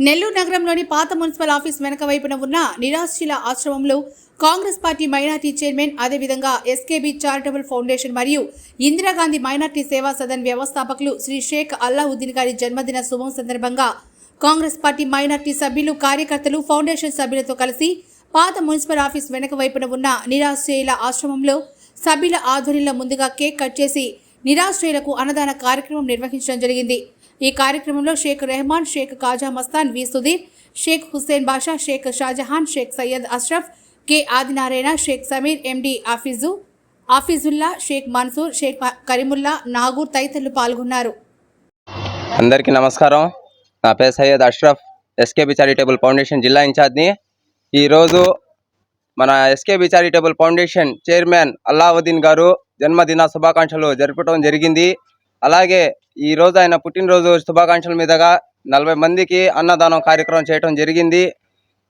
నెల్లూరు నగరంలోని పాత municipal office వెనక వైపున ఉన్న నిరాశ్రీల ఆశ్రమంలో కాంగ్రెస్ పార్టీ మైనార్టీ చైర్మన్ అదేవిధంగా ఎస్కేబీ చారిటబుల్ ఫౌండేషన్ మరియు ఇందిరాగాంధీ మైనార్టీ సేవా సదన్ వ్యవస్థాపకులు శ్రీ షేక్ అల్లావుద్దీన్ గారి జన్మదిన శుభం సందర్భంగా కాంగ్రెస్ పార్టీ మైనార్టీ సభ్యులు కార్యకర్తలు ఫౌండేషన్ సభ్యులతో కలిసి పాత మున్సిపల్ ఆఫీస్ వెనక వైపున ఉన్న నిరాశ్రయుల ఆశ్రమంలో సభ్యుల ఆధ్వర్యంలో ముందుగా కేక్ కట్ చేసి నిరాశ్రయులకు అన్నదాన కార్యక్రమం నిర్వహించడం జరిగింది. ఈ కార్యక్రమంలో Shaik Rehman Shaik Khaja Mastan V Sudheer Shaik Hussain Basha Shaik Shahjahan Shaik Syed Ashraf K Adinarayana Shaik Sameer MD Hafeez Hafeezulla Shaik Mansoor Shaik Kareemulla Nagoor తదితరులు పాల్గొన్నారు. అందరికీ నమస్కారం. నా పేరు Syed Ashraf SKB charitable foundation జిల్లా ఇన్ఛార్జ్ని. ఈరోజు మన SKB charitable foundation chairman Allauddin గారు జన్మదిన శుభాకాంక్షలు జరపడం జరిగింది. అలాగే ఈ రోజు ఆయన పుట్టినరోజు శుభాకాంక్షల మీదుగా నలభై మందికి అన్నదానం కార్యక్రమం చేయడం జరిగింది.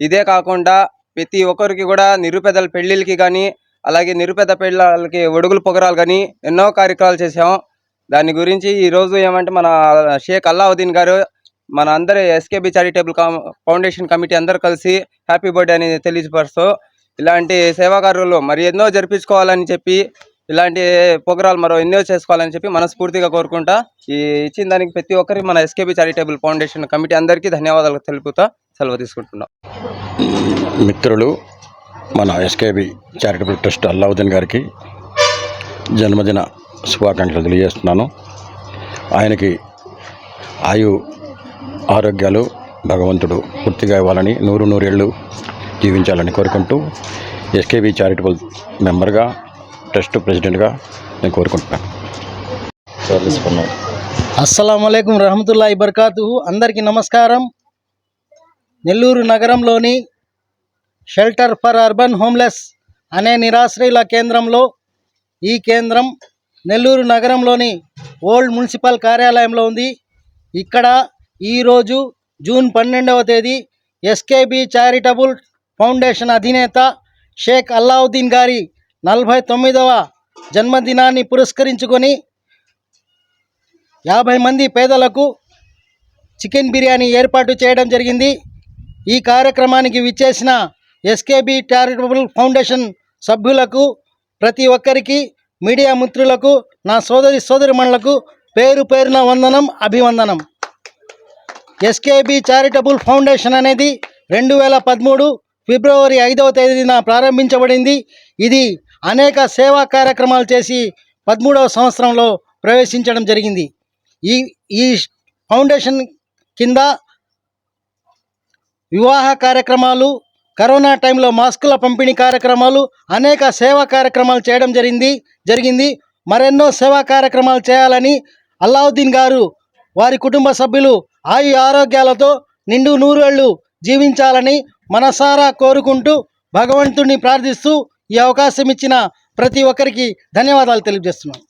ఇదే కాకుండా ప్రతి ఒక్కరికి కూడా నిరుపేదల పెళ్ళిళ్ళకి కానీ అలాగే నిరుపేద పెళ్ళకి ఒడుగులు పొగరాలు కానీ ఎన్నో కార్యక్రమాలు చేసాం దాని గురించి ఈరోజు ఏమంటే మన షేక్ అల్లావుద్దీన్ గారు మన అందరి ఎస్కేబి చారిటబుల్ ఫౌండేషన్ కమిటీ అందరూ కలిసి హ్యాపీ బర్త్డే అని తెలియపరుస్తూ ఇలాంటి సేవాకారులు మరి ఎన్నో జరిపించుకోవాలని చెప్పి ఇలాంటి ప్రోగ్రాలు మరో ఎన్నో చేసుకోవాలని చెప్పి మనస్ఫూర్తిగా కోరుకుంటా. ఈ ఇచ్చిన దానికి ప్రతి ఒక్కరికి మన ఎస్కేబీ చారిటబుల్ ఫౌండేషన్ కమిటీ అందరికీ ధన్యవాదాలు తెలుపుతా సెలవు తీసుకుంటున్నాం. మిత్రులు మన ఎస్కేబీ చారిటబుల్ ట్రస్ట్ అల్లావుద్దీన్ గారికి జన్మదిన శుభాకాంక్షలు తెలియజేస్తున్నాను. ఆయనకి ఆయు ఆరోగ్యాలు భగవంతుడు పూర్తిగా ఇవ్వాలని నూరు నూరేళ్ళు జీవించాలని కోరుకుంటూ ఎస్కేబీ చారిటబుల్ మెంబర్గా ట్రస్ట్ ప్రెసిడెంట్గా నేను కోరుకుంటున్నాను. అస్సలం అయికం రహమతుల్లా బర్కాతు అందరికీ నమస్కారం. నెల్లూరు నగరంలోని షెల్టర్ ఫర్ అర్బన్ హోమ్లెస్ అనే నిరాశ్రయుల కేంద్రంలో ఈ కేంద్రం నెల్లూరు నగరంలోని ఓల్డ్ మున్సిపల్ కార్యాలయంలో ఉంది. ఇక్కడ ఈరోజు జూన్ పన్నెండవ తేదీ ఎస్కేబి చారిటబుల్ ఫౌండేషన్ అధినేత షేక్ అల్లావుద్దీన్ గారి నలభై తొమ్మిదవ జన్మదినాన్ని పురస్కరించుకొని యాభై మంది పేదలకు చికెన్ బిర్యానీ ఏర్పాటు చేయడం జరిగింది. ఈ కార్యక్రమానికి విచ్చేసిన ఎస్కేబి చారిటబుల్ ఫౌండేషన్ సభ్యులకు ప్రతి ఒక్కరికి మీడియా మిత్రులకు నా సోదరి సోదరిమణులకు పేరు పేరున వందనం అభివందనం. ఎస్కేబి చారిటబుల్ ఫౌండేషన్ అనేది రెండు వేల పదమూడు ఫిబ్రవరి ఐదవ తేదీన ప్రారంభించబడింది. ఇది అనేక సేవా కార్యక్రమాలు చేసి పదమూడవ సంవత్సరంలో ప్రవేశించడం జరిగింది. ఈ ఈ ఫౌండేషన్ కింద వివాహ కార్యక్రమాలు కరోనా టైంలో మాస్కుల పంపిణీ కార్యక్రమాలు అనేక సేవా కార్యక్రమాలు చేయడం జరిగింది జరిగింది. మరెన్నో సేవా కార్యక్రమాలు చేయాలని అల్లావుద్దీన్ గారు వారి కుటుంబ సభ్యులు ఆయు ఆరోగ్యాలతో నిండు నూరేళ్ళు జీవించాలని మనసారా కోరుకుంటూ భగవంతుణ్ణి ప్రార్థిస్తూ ఈ అవకాశం ఇచ్చిన ప్రతి ఒక్కరికి ధన్యవాదాలు తెలియజేస్తున్నాను